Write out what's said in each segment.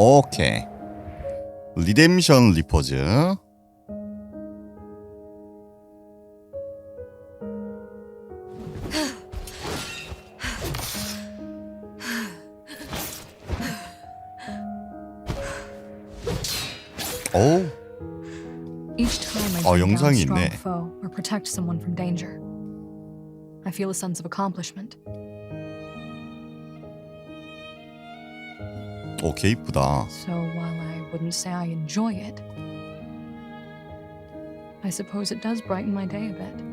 오케이. 리뎀션 리퍼즈. 오, Each time I 어, bring down a 영상이 strong 있네. foe or protect someone from danger, I feel a sense of accomplishment. 오, 개 이쁘다. So while I wouldn't say I enjoy it, I suppose it does brighten my day a bit.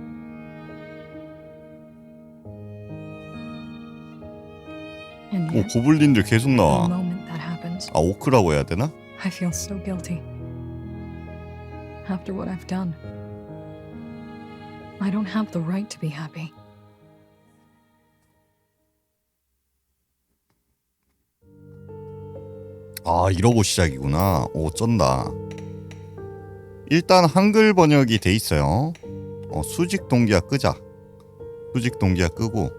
And 오, yet, 고블린들 계속 the 나와. moment that happens, 아, 오크라고 해야 되나? I feel so guilty. After what I've done, I don't have the right to be happy. 아, 이러고 시작이구나. 오, 쩐다. 일단 한글 번역이 돼 있어요. 어, 수직 동기화 끄자. 수직 동기화 끄고.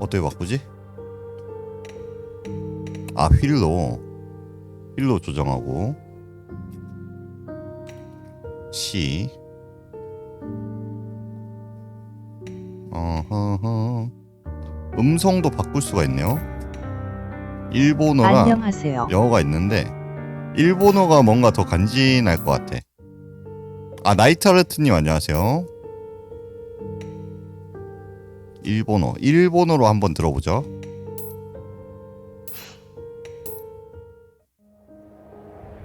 어떻게 바꾸지? 아, 휠로. 휠로 조정하고. C. 어허허. 음성도 바꿀 수가 있네요. 일본어랑 안녕하세요. 영어가 있는데 일본어가 뭔가 더 간지날 것 같아. 아 나이트하르트님 안녕하세요. 일본어 일본어로 한번 들어보죠.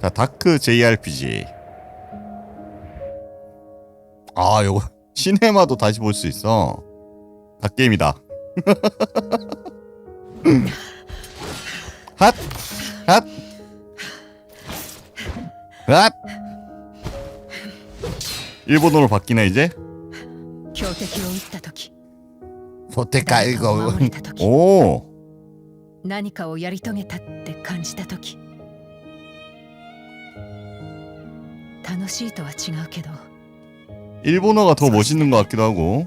자 다크 JRPG. 아 요거 시네마도 다시 볼 수 있어. 갓게임이다. 핫! 핫! 핫! 일본어로 바뀌나 이제? 強敵を撃った時 소테카 誰かを 이거 守れた時 오! 何かをやり遂げたって感じた時楽しいとは違うけど 일본어가 더 멋있는 것 같기도 하고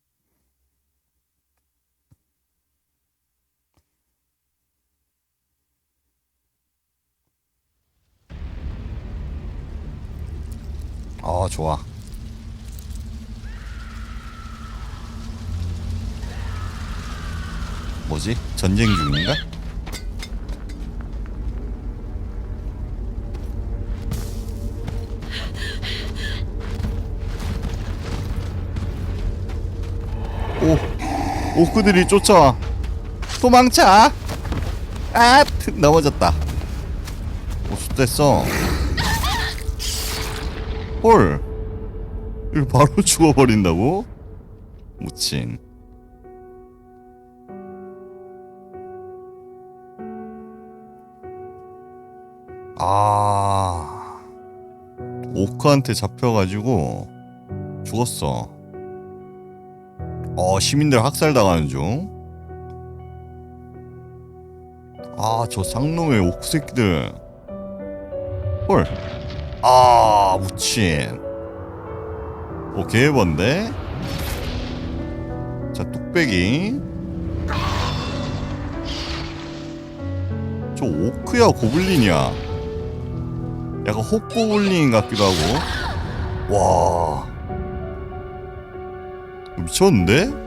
좋아 뭐지? 전쟁 중인가? 오, 오크들이 쫓아와. 도망쳐! 아, 넘어졌다. 오, 숫됐어. 헐. 이거 바로 죽어버린다고? 무친. 아 오크한테 잡혀가지고 죽었어. 어 시민들 학살당하는 중. 아 저 쌍놈의 오크 새끼들. 헐. 아 무친. 오 개번데. 자 뚝배기. 저 오크야 고블린이야. 약간 헛고블린 같기도 하고. 와. 미쳤는데?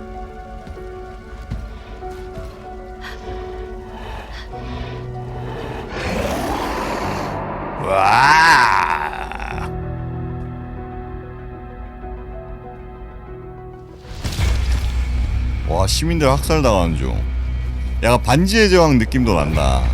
시민들 학살당하는 중. 약간 반지의 제왕 느낌도 난다.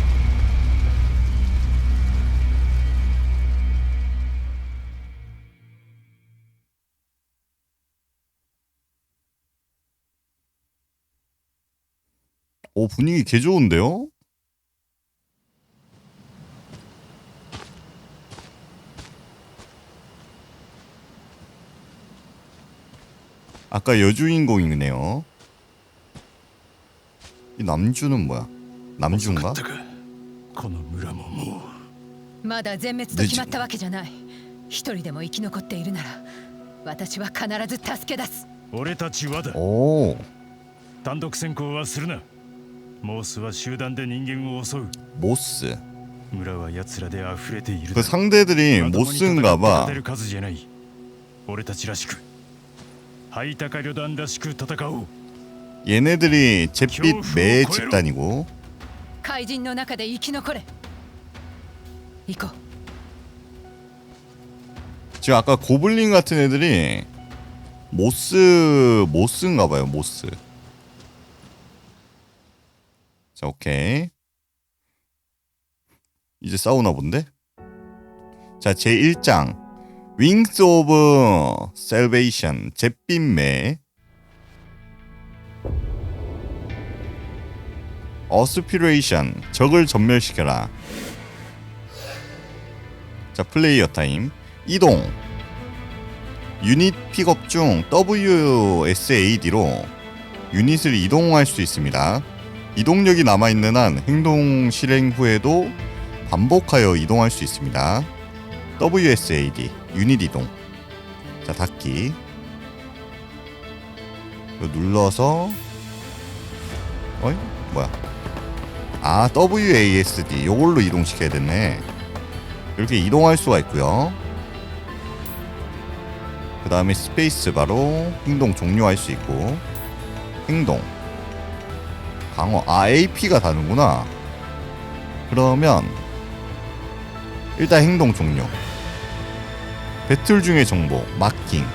오 분위기 개 좋은데요? 아까 여주인공이네요. 이 남주는 뭐야? 남주인가? 遅かったかこの村ももまだ全滅と決まったわけじゃない一人でも生き残っているなら私は必ず助け出すう俺たちはだ 오, 単独先行はするなモースは集団で人間を襲う 모스. 村は奴らで溢れている 그 상대들이 まともに戦って 모스인가 봐. 勝てる数じゃない俺たちらしくハイタカ旅団らしく戦おう 얘네들이 잿빛 매 집단이고 怪人の中で生き残れ行こう 지금 아까 고블린 같은 애들이 모스 모스인가 봐요 모스 자 오케이 이제 싸우나 본데 자 제1장 윙스 오브 셀베이션 잿빛매 어스피레이션 적을 전멸시켜라. 자 플레이어 타임. 이동. 유닛 픽업 중 WSAD로 유닛을 이동할 수 있습니다. 이동력이 남아있는 한 행동 실행 후에도 반복하여 이동할 수 있습니다. WSAD 유닛 이동. 자 닫기. 눌러서 어이 뭐야 아 WASD 요걸로 이동시켜야 됐네 이렇게 이동할 수가 있고요. 그 다음에 스페이스 바로 행동 종료할 수 있고 행동 방어 아 AP가 다르구나. 그러면 일단 행동 종료. 배틀 중의 정보 마킹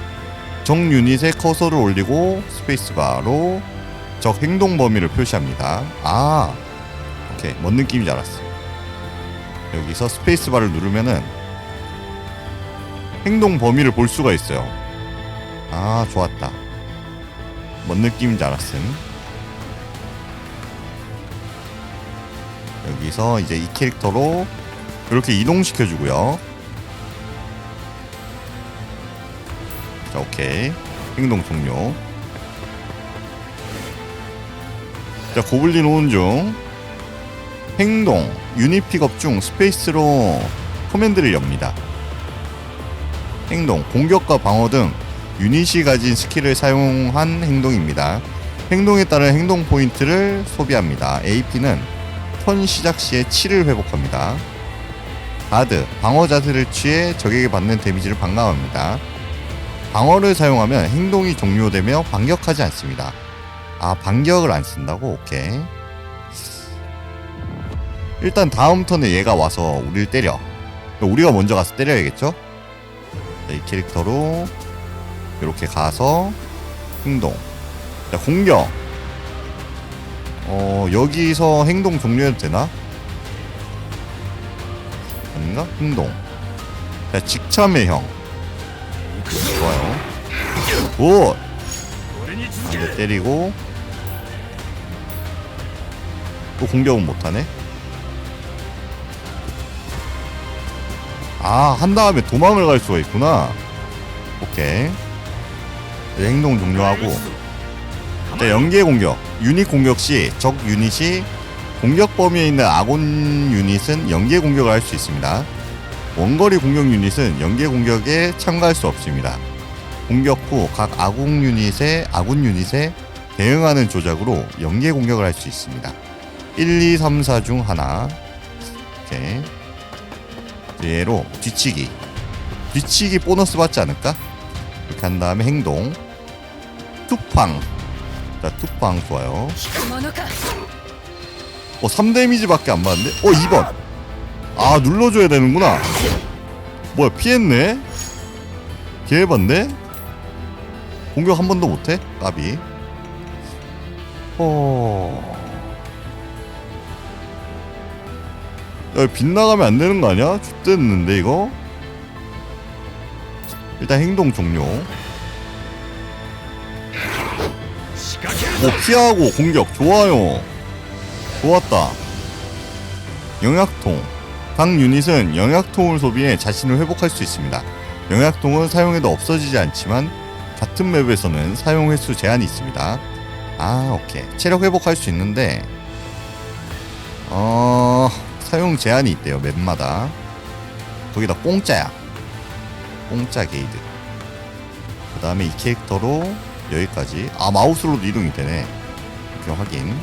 적 유닛에 커서를 올리고 스페이스 바로 적 행동 범위를 표시합니다. 아 오케이 뭔 느낌인지 알았어. 여기서 스페이스바를 누르면은 행동 범위를 볼 수가 있어요. 아, 좋았다. 뭔 느낌인지 알았음. 여기서 이제 이 캐릭터로 이렇게 이동시켜 주고요. 자, 오케이. 행동 종료. 자, 고블린 오는 중. 행동, 유닛 픽업 중 스페이스로 코맨드를 엽니다. 행동, 공격과 방어 등 유닛이 가진 스킬을 사용한 행동입니다. 행동에 따른 행동 포인트를 소비합니다. AP는 턴 시작 시에 7을 회복합니다. 가드, 방어 자세를 취해 적에게 받는 데미지를 반감합니다. 방어를 사용하면 행동이 종료되며 반격하지 않습니다. 아, 반격을 안 쓴다고? 오케이. 일단 다음 턴에 얘가 와서 우리를 때려. 우리가 먼저 가서 때려야겠죠? 자, 이 캐릭터로 이렇게 가서 행동. 자, 공격. 어, 여기서 행동 종료해도 되나? 아닌가? 행동. 자, 직참의 형. 좋아요. 오! 아, 때리고. 또 공격은 못하네. 아, 한 다음에 도망을 갈 수가 있구나. 오케이. 네, 행동 종료하고. 자, 연계 공격. 유닛 공격 시 적 유닛이 공격 범위에 있는 아군 유닛은 연계 공격을 할 수 있습니다. 원거리 공격 유닛은 연계 공격에 참가할 수 없습니다. 공격 후 각 아군 유닛의 아군 유닛에 대응하는 조작으로 연계 공격을 할 수 있습니다. 1, 2, 3, 4 중 하나. 이 기회로 뒤치기. 뒤치기 보너스 받지 않을까? 이렇게 한 다음에 행동. 툭팡. 자, 툭팡 좋아요. 어, 3데미지밖에 안 받는데? 어, 2번. 아, 눌러줘야 되는구나. 뭐야, 피했네? 개해봤네? 공격 한 번도 못해? 까비. 어... 야, 빗나가면 안 되는 거 아니야? 죽됐는데 이거? 일단 행동 종료. 오 피하고 공격. 좋아요. 좋았다. 영약통. 각 유닛은 영약통을 소비해 자신을 회복할 수 있습니다. 영약통은 사용해도 없어지지 않지만 같은 맵에서는 사용 횟수 제한이 있습니다. 아 오케이. 체력 회복할 수 있는데 어 사용 제한이 있대요. 맵마다. 거기다 공짜야. 공짜 게이드. 그 다음에 이 캐릭터로 여기까지. 아, 마우스로도 이동이 되네. 이렇게 확인.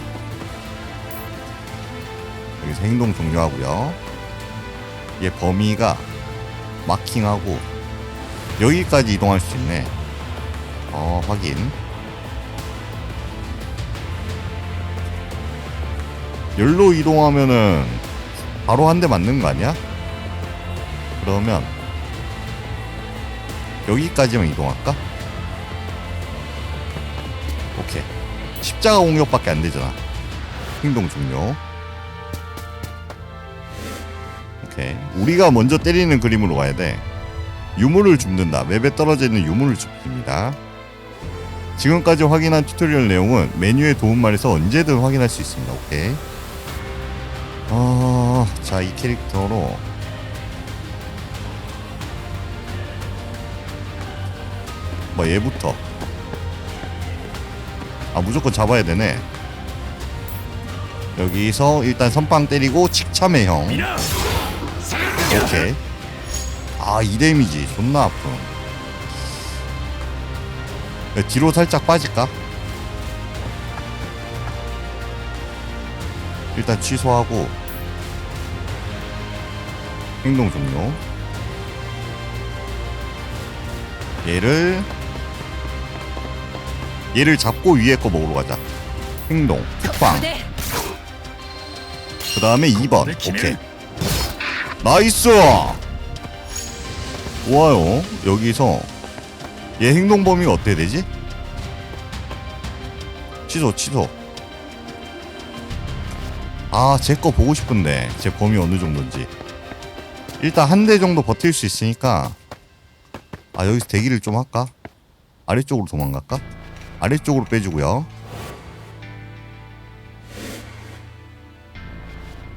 여기서 행동 종료하고요. 얘 범위가 마킹하고 여기까지 이동할 수 있네. 어, 확인. 열로 이동하면은 바로 한 대 맞는 거 아니야? 그러면 여기까지만 이동할까? 오케이. 십자가 공격밖에 안 되잖아. 행동 종료. 오케이. 우리가 먼저 때리는 그림으로 가야 돼. 유물을 줍는다. 맵에 떨어져 있는 유물을 줍니다. 지금까지 확인한 튜토리얼 내용은 메뉴의 도움말에서 언제든 확인할 수 있습니다. 오케이. 어, 자, 이 캐릭터로. 뭐 얘부터. 아 무조건 잡아야 되네. 여기서 일단 선빵 때리고 칙참해형. 미나 오케이. 아 2데미지 존나 아픔. 야, 뒤로 살짝 빠질까? 일단 취소하고 행동 종료. 얘를 얘를 잡고 위에 거 먹으러 가자. 행동 で그 다음에 2번. 내 기능. 오케이. 나이스! 좋아요. 여기서 얘 행동 범위가 어떻게 되지? 취소 취소. 아 제 거 보고 싶은데. 제 범위 어느 정도인지 일단 한 대 정도 버틸 수 있으니까 아 여기서 대기를 좀 할까? 아래쪽으로 도망갈까? 아래쪽으로 빼주고요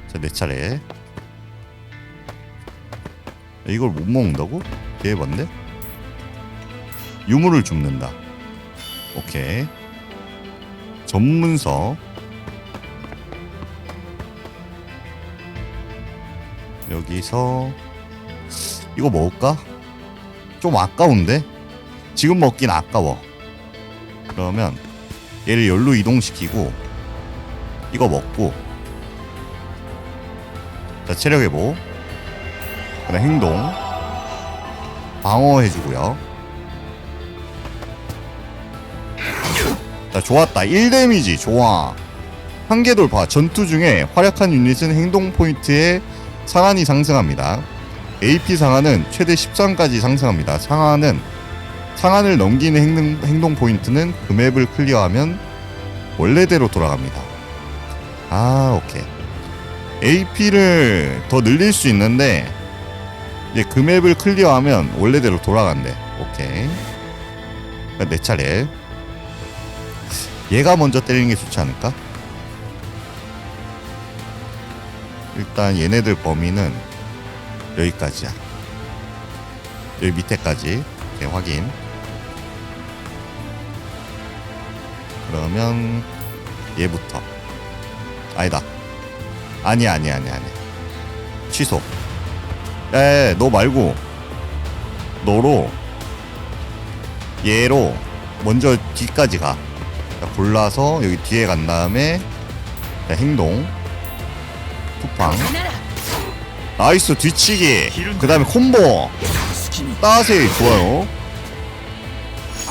자, 내 차례. 이걸 못 먹는다고? 개해봤네? 유물을 줍는다. 오케이. 전문서. 여기서 이거 먹을까? 좀 아까운데? 지금 먹긴 아까워. 그러면 얘를 열로 이동시키고 이거 먹고 자 체력 회복. 그다음 행동. 방어해주고요. 자 좋았다. 1데미지. 좋아. 한계 돌파. 전투 중에 활약한 유닛은 행동 포인트의 상한이 상승합니다 AP 상한은 최대 13까지 상승합니다 상한은 상한을 넘기는 행동, 행동 포인트는 그 맵을 클리어하면 원래대로 돌아갑니다 아 오케이 AP를 더 늘릴 수 있는데 이제 그 맵을 클리어하면 원래대로 돌아간대. 오케이. 내 차례. 얘가 먼저 때리는 게 좋지 않을까? 일단 얘네들 범위는 여기까지야. 여기 밑에까지. 오케이, 확인. 그러면 얘부터. 아니다. 아니야 아니야 아니야 아니야 취소 야야야 너 말고 너로 얘로 먼저 뒤까지 가 자, 골라서 여기 뒤에 간 다음에 자, 행동 쿠팡. 나이스 뒤치기. 그 다음에 콤보. 따세일 좋아요.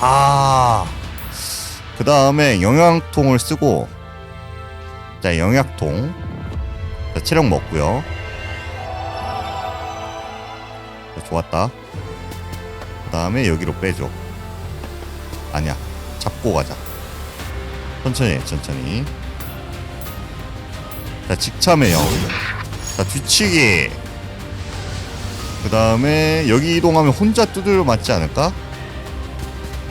아그 다음에 영양통을 쓰고. 자 영약통. 자 체력 먹고요. 자, 좋았다. 그 다음에 여기로 빼줘. 아니야 잡고 가자. 천천히 천천히. 자 직참해요 자 뒤치기 그 다음에 여기 이동하면 혼자 두드려 맞지 않을까?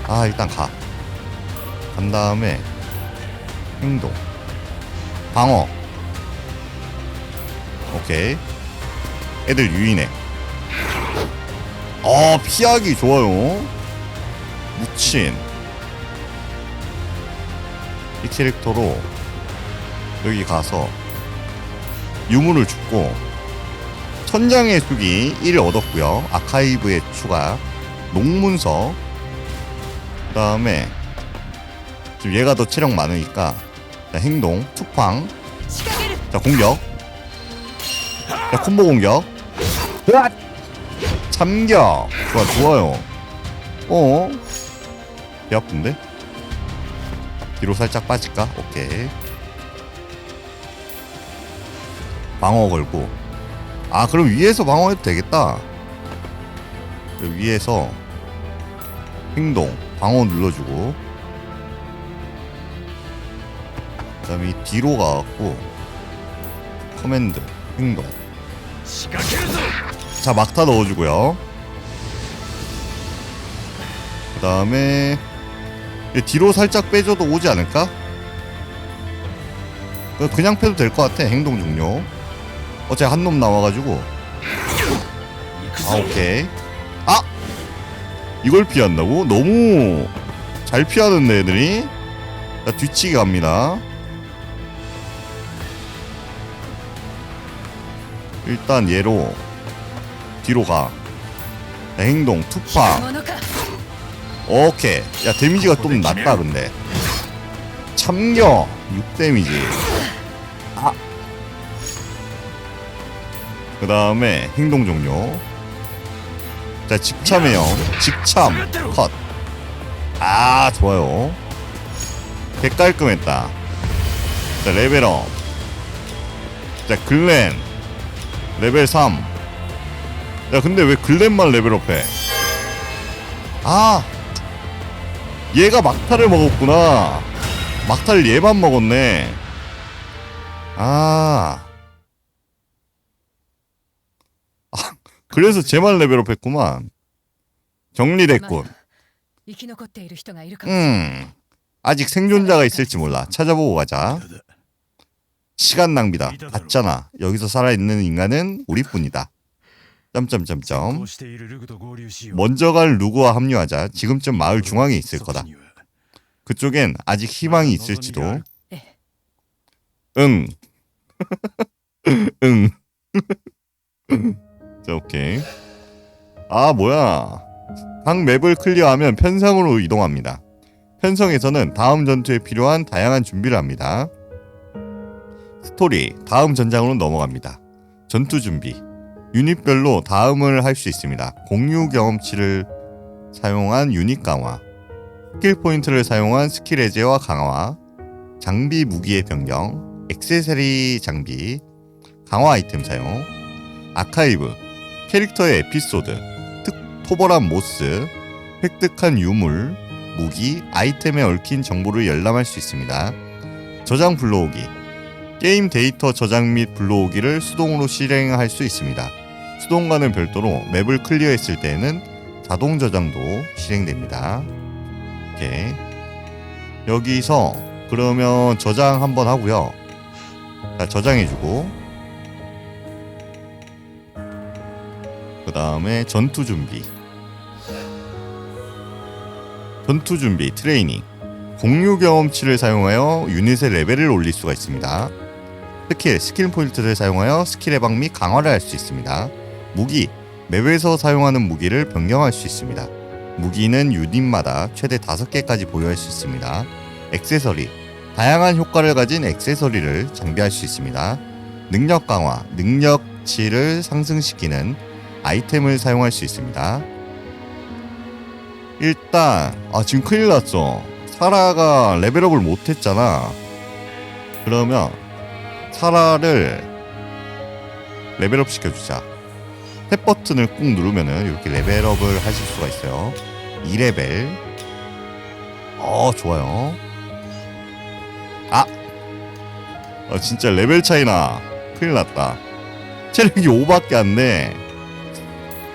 아 일단 가. 간 다음에 행동. 방어. 오케이. 애들 유인해. 어 피하기 좋아요. 묻힌 이 캐릭터로 여기 가서 유물을 줍고 천장의 숙이 1을 얻었고요. 아카이브의 추가, 농문서, 그 다음에 지금 얘가 더 체력 많으니까 자, 행동, 투팡, 자 공격, 자 콤보 공격, 참격, 좋아 좋아요. 어, 배 아픈데? 뒤로 살짝 빠질까? 오케이. 방어 걸고. 아 그럼 위에서 방어해도 되겠다. 위에서 행동 방어 눌러주고. 그 다음에 뒤로 가갖고 커맨드 행동. 자 막타 넣어주고요. 그 다음에 뒤로 살짝 빼줘도 오지 않을까? 그냥 패도 될 것 같아 행동 종료. 어째 한 놈 나와가지고. 아 오케이. 아! 이걸 피한다고? 너무 잘 피하는 애들이 자, 뒤치기 갑니다. 일단 얘로 뒤로 가. 자, 행동 투파. 오케이. 야 데미지가 좀 낮다 근데. 참격 6 데미지. 그 다음에 행동 종료. 자 직참해요. 직참. 컷 아 좋아요. 개 깔끔했다. 자 레벨업. 자 글렌 레벨 3 야 근데 왜 글렌만 레벨업 해? 아! 얘가 막타를 먹었구나. 막타를 얘만 먹었네. 아. 그래서 제발 레벨업했구만. 정리됐군. 음. 아직 생존자가 있을지 몰라. 찾아보고 가자. 시간 낭비다. 봤잖아. 여기서 살아있는 인간은 우리뿐이다. 점점점점. 먼저 갈 루그와 합류하자. 지금쯤 마을 중앙에 있을 거다. 그쪽엔 아직 희망이 있을지도. 응. 응. 자, 오케이. 아, 뭐야. 각 맵을 클리어하면 편성으로 이동합니다. 편성에서는 다음 전투에 필요한 다양한 준비를 합니다. 스토리, 다음 전장으로 넘어갑니다. 전투 준비. 유닛별로 다음을 할 수 있습니다. 공유 경험치를 사용한 유닛 강화. 스킬 포인트를 사용한 스킬 해제와 강화. 장비 무기의 변경, 액세서리 장비, 강화 아이템 사용, 아카이브, 캐릭터의 에피소드, 특 토벌한 모스, 획득한 유물, 무기, 아이템에 얽힌 정보를 열람할 수 있습니다. 저장 불러오기, 게임 데이터 저장 및 불러오기를 수동으로 실행할 수 있습니다. 수동과는 별도로 맵을 클리어했을 때에는 자동 저장도 실행됩니다. 오케이. 여기서 그러면 저장 한번 하고요. 자, 저장해주고. 다음에 전투 준비. 전투 준비, 트레이닝. 공유 경험치를 사용하여 유닛의 레벨을 올릴 수가 있습니다. 스킬, 스킬 포인트를 사용하여 스킬 해방 및 강화를 할 수 있습니다. 무기, 맵에서 사용하는 무기를 변경할 수 있습니다. 무기는 유닛마다 최대 5개까지 보유할 수 있습니다. 액세서리 다양한 효과를 가진 액세서리를 장비할 수 있습니다. 능력 강화, 능력치를 상승시키는 아이템을 사용할 수 있습니다. 일단 아 지금 큰일 났어. 사라가 레벨업을 못했잖아. 그러면 사라를 레벨업 시켜주자. 탭 버튼을 꾹 누르면은 이렇게 레벨업을 하실 수가 있어요. 2레벨. 어 좋아요. 아! 아 진짜 레벨 차이나 큰일 났다 체력이 5밖에 안 돼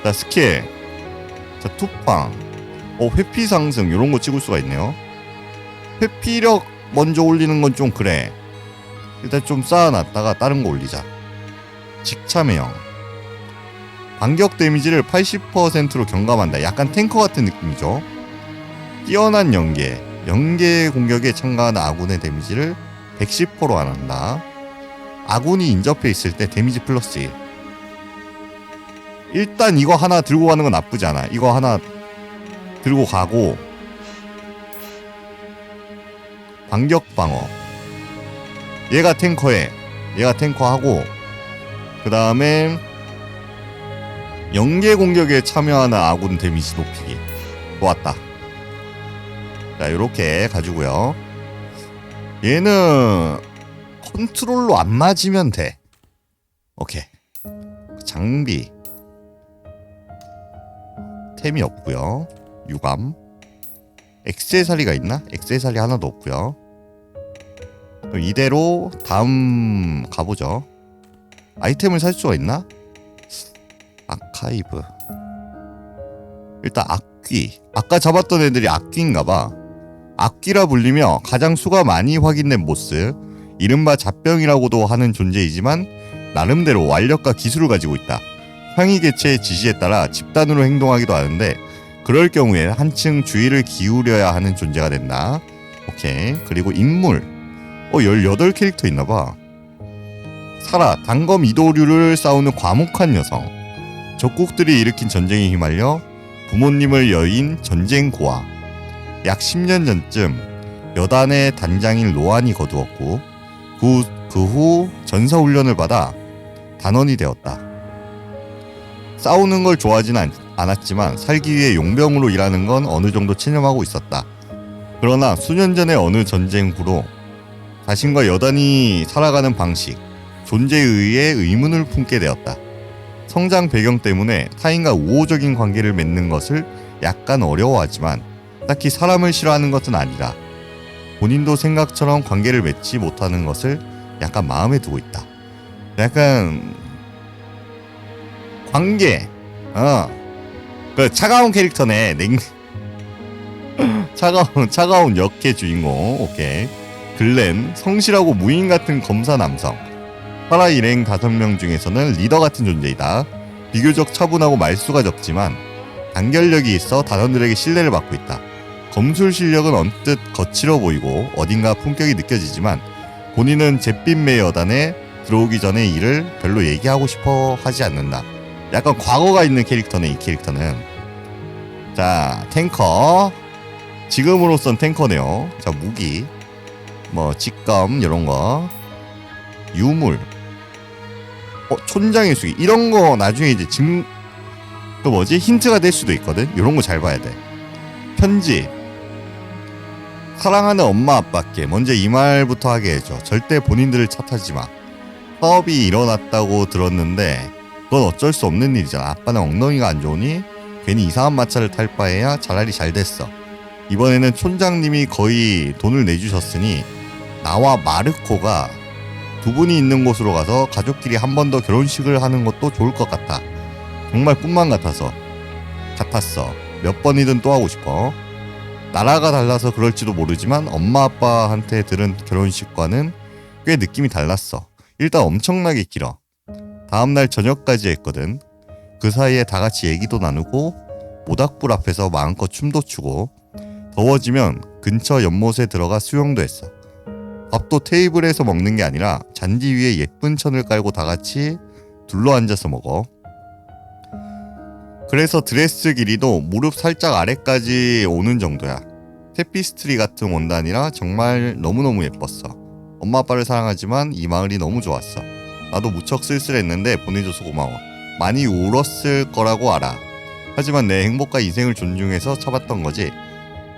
자 스킬 자 투팡 어 회피 상승. 이런 거 찍을 수가 있네요. 회피력 먼저 올리는 건 좀 그래. 일단 좀 쌓아놨다가 다른 거 올리자. 직참해형. 반격 데미지를 80%로 경감한다. 약간 탱커 같은 느낌이죠. 뛰어난 연계. 연계 공격에 참가하는 아군의 데미지를 110%로 안 한다. 아군이 인접해 있을 때 데미지 플러스 1 일단 이거 하나 들고 가는 건 나쁘지 않아. 이거 하나 들고 가고 반격 방어. 얘가 탱커에 얘가 탱커하고 그 다음에 연계 공격에 참여하는 아군 데미지 높이기. 좋았다. 자 요렇게 가지고요. 얘는 컨트롤로 안 맞으면 돼. 오케이. 장비 템이 없고요. 유감. 액세서리가 있나? 액세서리 하나도 없고요. 그럼 이대로 다음 가보죠. 아이템을 살 수가 있나? 아카이브. 일단 악귀. 아까 잡았던 애들이 악귀인가봐. 악귀라 불리며 가장 수가 많이 확인된 보스. 이른바 잡병이라고도 하는 존재이지만 나름대로 완력과 기술을 가지고 있다 상위 개체의 지시에 따라 집단으로 행동하기도 하는데 그럴 경우에 한층 주의를 기울여야 하는 존재가 된다. 오케이. 그리고 인물. 어 18캐릭터 있나 봐. 사라 단검 이도류를 싸우는 과묵한 여성. 적국들이 일으킨 전쟁에 휘말려 부모님을 여인 전쟁 고아. 약 10년 전쯤 여단의 단장인 로안이 거두었고 그후 전사훈련을 받아 단원이 되었다. 싸우는 걸 좋아하진 않, 않았지만 살기 위해 용병으로 일하는 건 어느 정도 체념하고 있었다. 그러나 수년 전의 어느 전쟁 후로 자신과 여단이 살아가는 방식, 존재에 의해 의문을 품게 되었다. 성장 배경 때문에 타인과 우호적인 관계를 맺는 것을 약간 어려워하지만 딱히 사람을 싫어하는 것은 아니라 본인도 생각처럼 관계를 맺지 못하는 것을 약간 마음에 두고 있다. 약간 관계, 어, 그 차가운 캐릭터네. 냉 차가운 차가운 역의 주인공. 오케이. 글렌 성실하고 무인 같은 검사 남성. 파라 일행 다섯 명 중에서는 리더 같은 존재이다. 비교적 차분하고 말수가 적지만 단결력이 있어 단원들에게 신뢰를 받고 있다. 검술 실력은 언뜻 거칠어 보이고 어딘가 품격이 느껴지지만 본인은 잿빛 매 여단에 들어오기 전에 일을 별로 얘기하고 싶어 하지 않는다. 약간 과거가 있는 캐릭터네 이 캐릭터는. 자 탱커 지금으로선 탱커네요. 자 무기 뭐 직검 이런 거 유물 어 촌장의 수기 이런 거 나중에 이제 증 그 뭐지 힌트가 될 수도 있거든. 이런 거 잘 봐야 돼. 편지 사랑하는 엄마 아빠께 먼저 이 말부터 하게 해줘. 절대 본인들을 탓하지 마. 사업이 일어났다고 들었는데 그건 어쩔 수 없는 일이잖아. 아빠는 엉덩이가 안 좋으니 괜히 이상한 마차를 탈 바에야 차라리 잘 됐어. 이번에는 촌장님이 거의 돈을 내주셨으니 나와 마르코가 두 분이 있는 곳으로 가서 가족끼리 한 번 더 결혼식을 하는 것도 좋을 것 같아. 정말 꿈만 같아서 같았어. 몇 번이든 또 하고 싶어. 나라가 달라서 그럴지도 모르지만 엄마 아빠한테 들은 결혼식과는 꽤 느낌이 달랐어. 일단 엄청나게 길어. 다음날 저녁까지 했거든. 그 사이에 다 같이 얘기도 나누고 모닥불 앞에서 마음껏 춤도 추고 더워지면 근처 연못에 들어가 수영도 했어. 밥도 테이블에서 먹는 게 아니라 잔디 위에 예쁜 천을 깔고 다 같이 둘러 앉아서 먹어. 그래서 드레스 길이도 무릎 살짝 아래까지 오는 정도야. 테피스트리 같은 원단이라 정말 너무너무 예뻤어. 엄마 아빠를 사랑하지만 이 마을이 너무 좋았어. 나도 무척 쓸쓸했는데 보내줘서 고마워. 많이 울었을 거라고 알아. 하지만 내 행복과 인생을 존중해서 참았던 거지.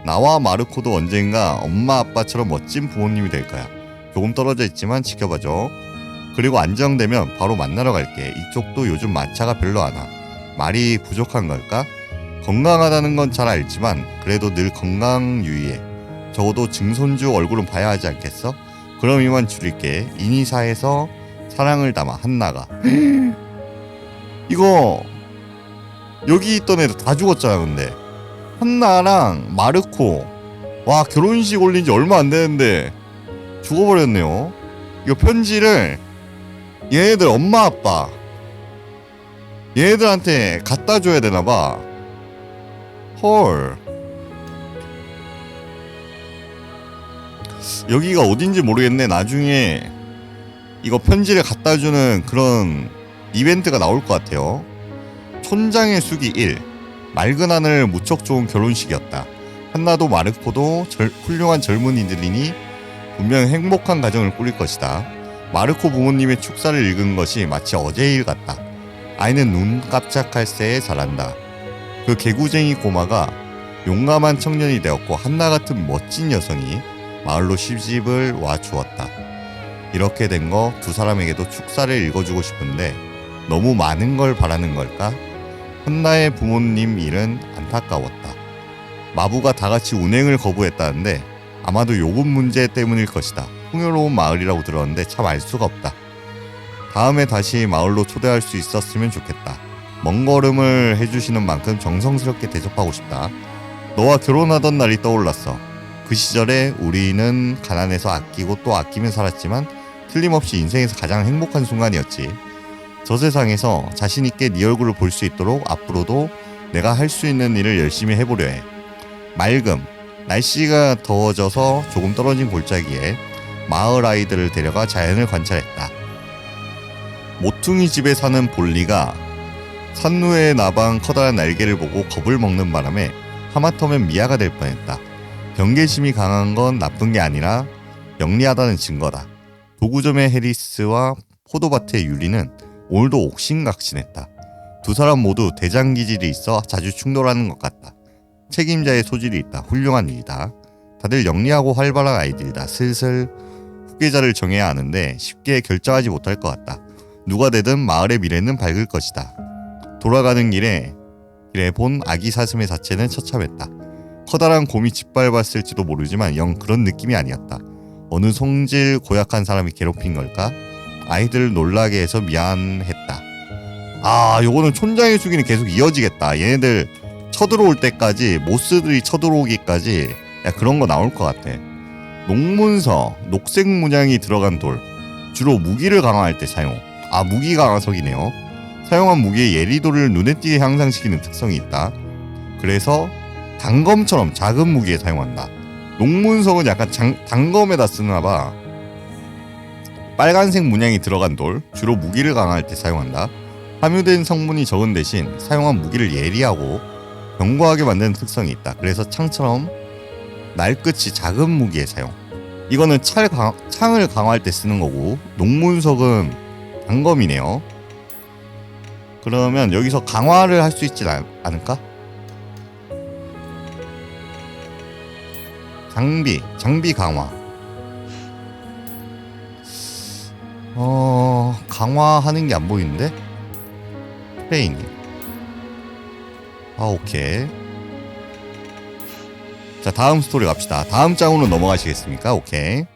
나와 마르코도 언젠가 엄마 아빠처럼 멋진 부모님이 될 거야. 조금 떨어져 있지만 지켜봐줘. 그리고 안정되면 바로 만나러 갈게. 이쪽도 요즘 마차가 별로 안 와. 말이 부족한 걸까? 건강하다는 건 잘 알지만 그래도 늘 건강 유의해. 적어도 증손주 얼굴은 봐야 하지 않겠어? 그럼 이만 줄일게. 이니사에서 사랑을 담아 한나가. 이거 여기 있던 애들 다 죽었잖아 근데. 한나랑 마르코 와 결혼식 올린 지 얼마 안 되는데 죽어버렸네요. 이거 편지를 얘네들 엄마 아빠 얘네들한테 갖다 줘야 되나 봐. 헐. 여기가 어딘지 모르겠네. 나중에 이거 편지를 갖다 주는 그런 이벤트가 나올 것 같아요. 촌장의 숙이 1. 맑은 하늘 무척 좋은 결혼식이었다. 한나도 마르코도 절- 훌륭한 젊은이들이니 분명 행복한 가정을 꾸릴 것이다. 마르코 부모님의 축사를 읽은 것이 마치 어제 일 같다. 아이는 눈 깜짝할 새에 자란다. 그 개구쟁이 꼬마가 용감한 청년이 되었고 한나 같은 멋진 여성이 마을로 시집을 와 주었다. 이렇게 된 거 두 사람에게도 축사를 읽어주고 싶은데 너무 많은 걸 바라는 걸까? 한나의 부모님 일은 안타까웠다. 마부가 다 같이 운행을 거부했다는데 아마도 요금 문제 때문일 것이다. 풍요로운 마을이라고 들었는데 참 알 수가 없다. 다음에 다시 마을로 초대할 수 있었으면 좋겠다. 먼 걸음을 해주시는 만큼 정성스럽게 대접하고 싶다. 너와 결혼하던 날이 떠올랐어. 그 시절에 우리는 가난해서 아끼고 또 아끼며 살았지만 틀림없이 인생에서 가장 행복한 순간이었지. 저 세상에서 자신있게 네 얼굴을 볼 수 있도록 앞으로도 내가 할 수 있는 일을 열심히 해보려 해. 맑음. 날씨가 더워져서 조금 떨어진 골짜기에 마을 아이들을 데려가 자연을 관찰했다. 모퉁이 집에 사는 볼리가 산루의 나방 커다란 날개를 보고 겁을 먹는 바람에 하마터면 미아가 될 뻔했다. 경계심이 강한 건 나쁜 게 아니라 영리하다는 증거다. 도구점의 해리스와 포도밭의 유리는 오늘도 옥신각신했다. 두 사람 모두 대장 기질이 있어 자주 충돌하는 것 같다. 책임자의 소질이 있다. 훌륭한 일이다. 다들 영리하고 활발한 아이들이다. 슬슬 후계자를 정해야 하는데 쉽게 결정하지 못할 것 같다. 누가 되든 마을의 미래는 밝을 것이다. 돌아가는 길에 길에 본 아기 사슴의 자체는 처참했다. 커다란 곰이 짓밟았을지도 모르지만 영 그런 느낌이 아니었다. 어느 성질 고약한 사람이 괴롭힌 걸까? 아이들을 놀라게 해서 미안했다. 아, 요거는 촌장의 수기는 계속 이어지겠다. 얘네들 쳐들어올 때까지 모스들이 쳐들어오기까지 야 그런 거 나올 것 같아. 녹문서, 녹색 문양이 들어간 돌. 주로 무기를 강화할 때 사용. 아, 무기 강화석이네요. 사용한 무기의 예리도를 눈에 띄게 향상시키는 특성이 있다. 그래서 단검처럼 작은 무기에 사용한다. 녹문석은 약간 장, 단검에다 쓰나봐. 빨간색 문양이 들어간 돌, 주로 무기를 강화할 때 사용한다. 함유된 성분이 적은 대신 사용한 무기를 예리하고 견고하게 만드는 특성이 있다. 그래서 창처럼 날끝이 작은 무기에 사용. 이거는 찰 강, 창을 강화할 때 쓰는 거고 녹문석은 단검이네요. 그러면 여기서 강화를 할 수 있지 않- 않을까? 장비, 장비 강화. 어, 강화하는 게 안 보이는데? 트레이닝. 아, 오케이. 자, 다음 스토리 갑시다. 다음 장으로 넘어가시겠습니까? 오케이.